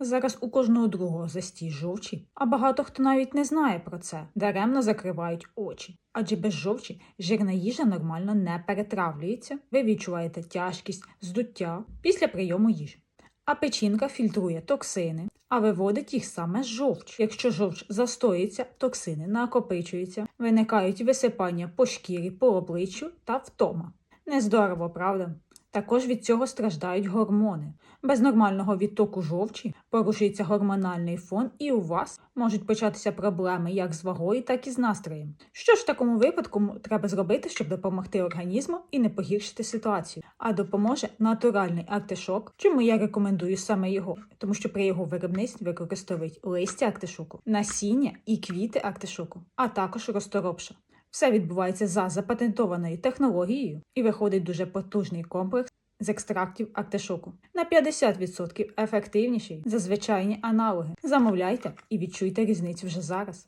Зараз у кожного другого застій жовчі, а багато хто навіть не знає про це, даремно закривають очі. Адже без жовчі жирна їжа нормально не перетравлюється, ви відчуваєте тяжкість, здуття після прийому їжі. А печінка фільтрує токсини, а виводить їх саме з жовч. Якщо жовч застоїться, токсини накопичуються, виникають висипання по шкірі, по обличчю та втома. Нездорово, правда? Також від цього страждають гормони. Без нормального відтоку жовчі порушується гормональний фон, і у вас можуть початися проблеми як з вагою, так і з настроєм. Що ж в такому випадку треба зробити, щоб допомогти організму і не погіршити ситуацію? А допоможе натуральний артишок, чому я рекомендую саме його, тому що при його виробництві використовують листя артишоку, насіння і квіти артишоку, а також розторопша. Все відбувається за запатентованою технологією і виходить дуже потужний комплекс з екстрактів артишоку. На 50% ефективніший за звичайні аналоги. Замовляйте і відчуйте різницю вже зараз.